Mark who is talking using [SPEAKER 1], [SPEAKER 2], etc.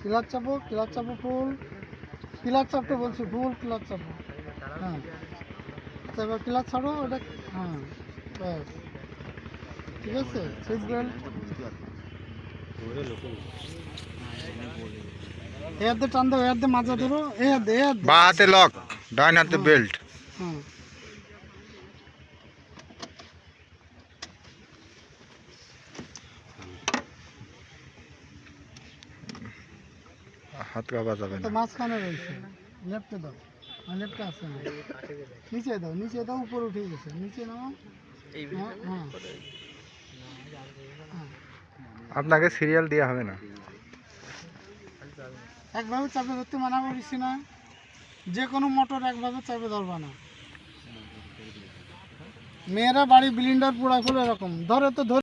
[SPEAKER 1] কিলার চাপো কিলার চাপো ফুল। কিলার চাপটা বলছি ফুল কিলার চাপো হ্যাঁ। তারপর এবার কিলার ছাড়ো ওটা হ্যাঁ ব্যাস। ঠিক আছে? সিট বেল্ট এর দিয়ে টান দাও এর দিয়ে মাজা দেবো এর দিয়ে এর দিয়ে।
[SPEAKER 2] বা হাতে লক ডান হাতে হ্যাঁ। বেল্ট হুম
[SPEAKER 1] হ্যাঁ।
[SPEAKER 2] হাত কাপা যাবে
[SPEAKER 1] তো
[SPEAKER 2] না।
[SPEAKER 1] মাঝখানে রয়েছে। লেফটে দাও। আর লেফটে আছে না। নিচে দাও নিচে দাও উপরে উঠে গেছে। নিচে নাও। হ্যাঁ হ্যাঁ।
[SPEAKER 2] আপনাকে সিরিয়াল দেওয়া হবে না।
[SPEAKER 1] একভাবে চাপে ধরতে মানা করিস না। যে কোনো মোটর একভাবে চাপে ধরবা না। মেয়েরা বাড়ি বিলিন্ডার পোড়া করে এরকম। ধরে তো ধরে